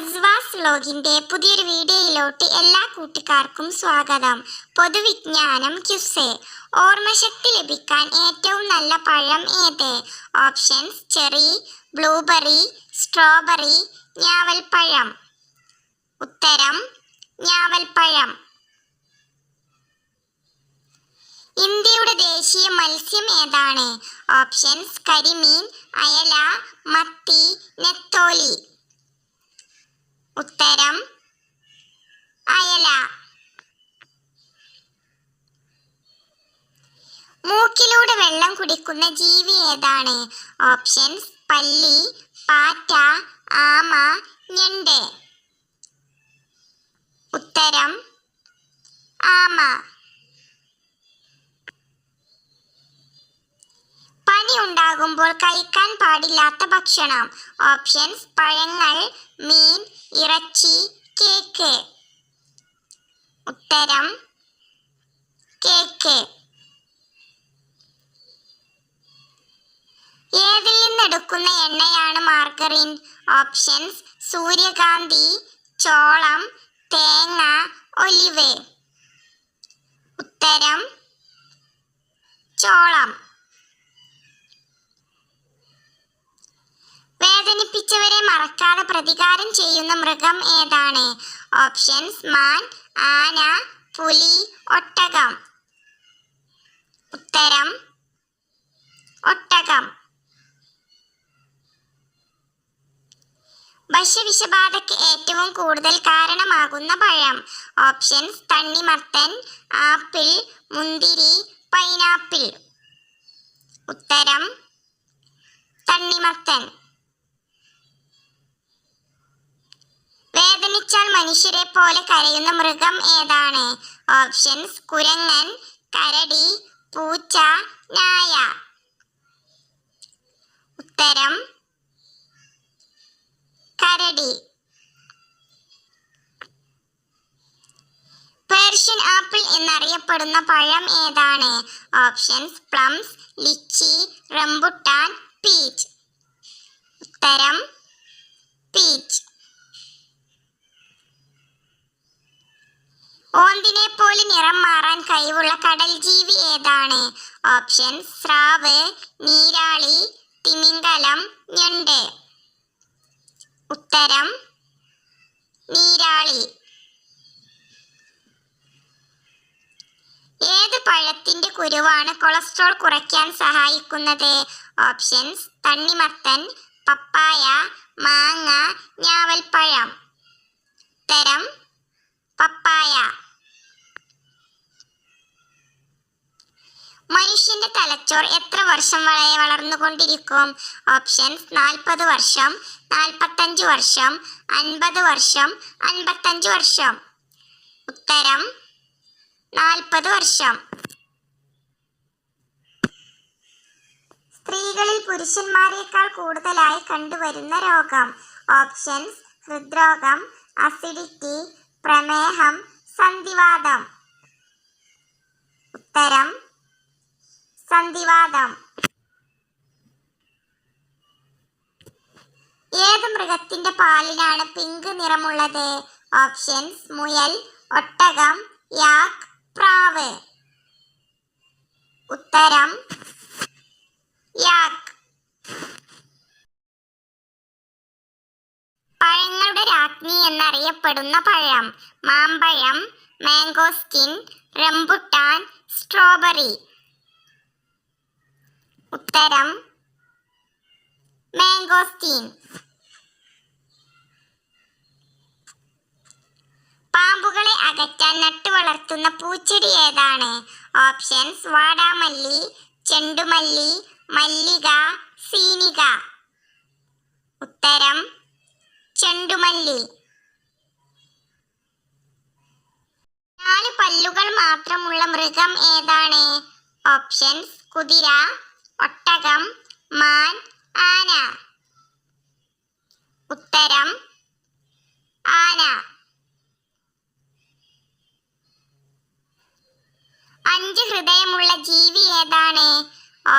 അസ്വാസ് വ്ലോഗിന്റെ പുതിയൊരു വീഡിയോയിലോട്ട് എല്ലാ കൂട്ടുകാർക്കും സ്വാഗതം. പൊതുവിജ്ഞാനം ക്യുസെ. ഓർമ്മശക്തി ലഭിക്കാൻ ഏറ്റവും നല്ല പഴം ഏത്? ഓപ്ഷൻസ് ചെറി ബ്ലൂബെറി സ്ട്രോബെറി ഞാവൽപ്പഴം. ഉത്തരം ഞാവൽപ്പഴം. ഇന്ത്യയുടെ ദേശീയ മത്സ്യം ഏതാണ്? ഓപ്ഷൻസ് കരിമീൻ അയല മത്തി നെത്തോലി. ഉത്തരം അയല. മൂക്കിലൂടെ വെള്ളം കുടിക്കുന്ന ജീവി ഏതാണ്? ഓപ്ഷൻസ് പല്ലി പാറ്റ ആമ ഞണ്ട്. ഉത്തരം ആമ. പനി ഉണ്ടാകുമ്പോൾ കഴിക്കാൻ പാടില്ലാത്ത ഭക്ഷണം. ഓപ്ഷൻസ് പഴങ്ങൾ മീൻ ഇറച്ചി കേക്ക്. ഉത്തരം കേക്ക്. ഏതിൽ നിന്നെടുക്കുന്ന എണ്ണയാണ് മാർഗറിൻ? ഓപ്ഷൻസ് സൂര്യകാന്തി ചോളം തേങ്ങ ഒലിവ്. ഉത്തരം ചോളം. വേദനിപ്പിച്ചവരെ മറക്കാതെ പ്രതികാരം ചെയ്യുന്ന മൃഗം ഏതാണ്? ഓപ്ഷൻസ് മാൻ ആന പുലി ഒട്ടകം. ഉത്തരം ഒട്ടകം. ഭക്ഷ്യവിഷബാധയ്ക്ക് ഏറ്റവും കൂടുതൽ കാരണമാകുന്ന പഴം. ഓപ്ഷൻസ് തണ്ണിമത്തൻ ആപ്പിൾ മുന്തിരി പൈനാപ്പിൾ. ഉത്തരം തണ്ണിമത്തൻ. വേദനിച്ചാൽ മനുഷ്യരെ പോലെ കരയുന്ന മൃഗം ഏതാണ്? ഓപ്ഷൻസ് കുരങ്ങൻ കരടി പൂച്ച നായ. ഉത്തരം കരടി. പേർഷ്യൻ ആപ്പിൾ എന്നറിയപ്പെടുന്ന പഴം ഏതാണ്? Options plums lychee rambutan peach. ഉത്തരം പീച്ച്. ഓന്തിനെ പോലെ നിറം മാറാൻ കഴിവുള്ള കടൽ ജീവി ഏതാണ്? ഓപ്ഷൻ സ്രാവ് നീരാളി തിമിംഗലം ഞണ്ട്. ഉത്തരം നീരാളി. ഏത് പഴത്തിന്റെ കുരുവാണ് കൊളസ്ട്രോൾ കുറയ്ക്കാൻ സഹായിക്കുന്നത്? ഓപ്ഷൻസ് തണ്ണിമത്തൻ പപ്പായ മാങ്ങ ഞാവൽപ്പഴം. ഉത്തരം പപ്പായ. മനുഷ്യന്റെ തലച്ചോർ എത്ര വർഷം വരെ വളർന്നുകൊണ്ടിരിക്കും? ഓപ്ഷൻസ് നാൽപ്പത് വർഷം നാൽപ്പത്തഞ്ച് വർഷം അൻപത് വർഷം അൻപത്തഞ്ച് വർഷം. ഉത്തരം നാൽപ്പത് വർഷം. സ്ത്രീകളിൽ പുരുഷന്മാരെക്കാൾ കൂടുതലായി കണ്ടുവരുന്ന രോഗം. ഓപ്ഷൻസ് ഹൃദ്രോഗം അസിഡിറ്റി പ്രമേഹം സന്ധിവാദം. ഉത്തരം സന്ധിവാദം. ഏത് മൃഗത്തിന്റെ പാലിനാണ് പിങ്ക് നിറമുള്ളത്? ഓപ്ഷൻസ് മുയൽ ഒട്ടകം യാക് പ്രാവ്. ഉത്തരം യാക്ക് പഴങ്ങളുടെ രാജ്ഞി എന്നറിയപ്പെടുന്ന പഴം. മാമ്പഴം മാംഗോസ്റ്റിൻ റംബുട്ടാൻ സ്ട്രോബെറി. ഉത്തരം മാംഗോസ്റ്റീൻ പാമ്പുകളെ അകറ്റാൻ നട്ടു വളർത്തുന്ന പൂച്ചെടി ഏതാണ്? ഓപ്ഷൻസ് വാടാമല്ലി ചെണ്ടുമല്ലി മല്ലിക സീനിക ഉത്തരം ചെണ്ടുമല്ലി നാല് പല്ലുകൾ മാത്രമുള്ള മൃഗം ഏതാണ്? ഓപ്ഷൻസ് കുതിര ഒട്ടകം മാൻ ആന. ഉത്തരം ആന. അഞ്ച് ഹൃദയമുള്ള ജീവി ഏതാണ്?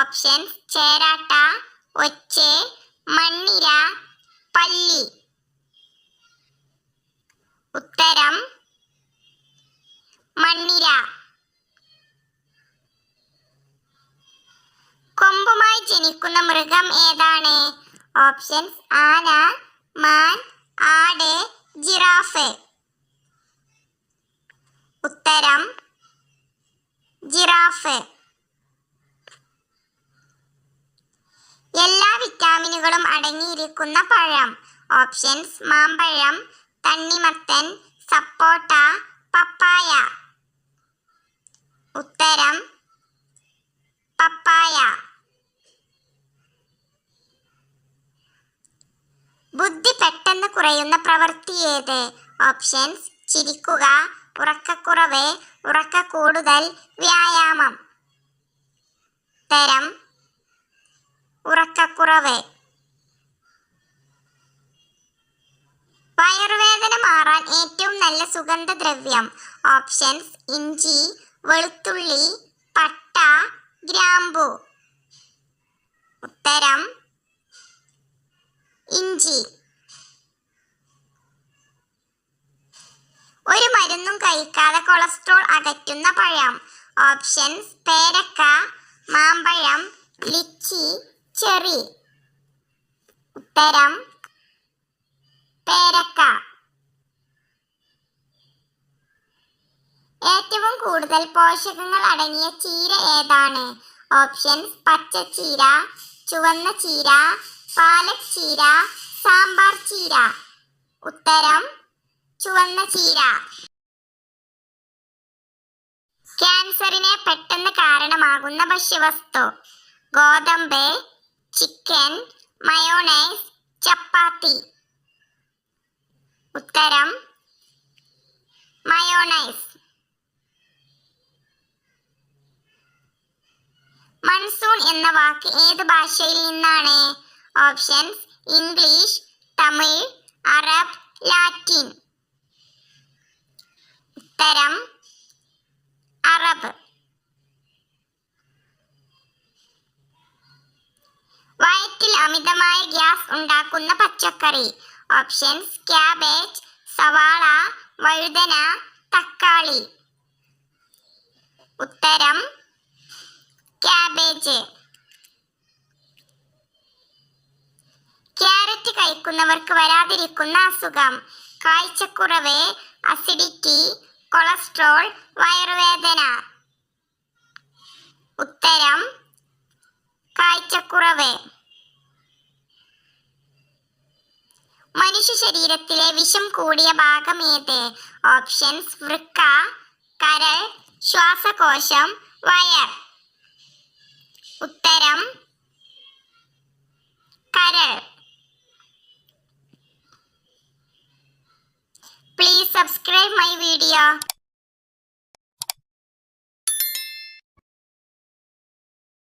ഓപ്ഷൻസ് ചേരാട്ട ഒച്ച് മണ്ണിര പല്ലി. ഉത്തരം മണ്ണിര. കൊമ്പുമായി ജനിക്കുന്ന മൃഗം ഏതാണ്? ഓപ്ഷൻസ് ആന മാൻ ആട് ജിറാഫ്. ഉത്തരം ജിറാഫ്. എല്ലാ വിറ്റാമിനുകളും അടങ്ങിയിരിക്കുന്ന പഴം. ഓപ്ഷൻസ് മാമ്പഴം തണ്ണിമത്തൻ സപ്പോട്ട പപ്പായ ഉത്തരം പപ്പായ ബുദ്ധി പെട്ടെന്ന് കുറയുന്ന പ്രവൃത്തി ഏത്? ഓപ്ഷൻസ് ചിരിക്കുക ഉറക്കക്കുറവ് ഉറക്ക കൂടുതൽ വ്യായാമം. തരം ഉറക്കക്കുറവ്. വയറുവേദന മാറാൻ ഏറ്റവും നല്ല സുഗന്ധദ്രവ്യം. ഓപ്ഷൻസ് ഇഞ്ചി വെളുത്തുള്ളി പട്ട ഗ്രാമ്പു. ഉത്തരം ഇഞ്ചി. ഒരു മരുന്നും കഴിക്കാതെ കൊളസ്ട്രോൾ അകറ്റുന്ന പഴം. ഓപ്ഷൻസ് പേരക്ക മാമ്പഴം ലിച്ചി ചെറി. ഉത്തരം പേരക്ക. ഏറ്റവും കൂടുതൽ പോഷകങ്ങൾ അടങ്ങിയ ചീര ഏതാണ്? ഓപ്ഷൻസ് പച്ചച്ചീര ചുവന്ന ചീര പാലക് ചീര സാമ്പാർ ചീര. ഉത്തരം ചുവന്ന ചീര. ക്യാൻസറിനെ പെട്ടെന്ന് കാരണമാകുന്ന ഭക്ഷ്യവസ്തു. ഗോതമ്പ് ചിക്കൻ മയോണൈസ് ചപ്പാത്തി. ഉത്തരം മയോണൈസ്. മൺസൂൺ എന്ന വാക്ക് ഏത് ഭാഷയിൽ നിന്നാണ്? Options English Tamil Arab Latin. ഉത്തരം അറബ്. വയറ്റിൽ അമിതമായ ഗ്യാസ് ഉണ്ടാക്കുന്ന പച്ചക്കറി. ഓപ്ഷൻസ് ക്യാബേജ് സവാള വഴുതന തക്കാളി. ഉത്തരം ക്യാബേജ് ക്യാരറ്റ് കഴിക്കുന്നവർക്ക് വരാതിരിക്കുന്ന അസുഖം. കാഴ്ചക്കുറവ് അസിഡിറ്റി കൊളസ്ട്രോൾ വയറുവേദന. ഉത്തരം കാഴ്ചക്കുറവ്. മനുഷ്യ ശരീരത്തിലെ വിഷം കൂടിയ ഭാഗം ഏത്? ഓപ്ഷൻസ് വൃക്ക കരൾ ശ്വാസകോശം വയർ. Yeah.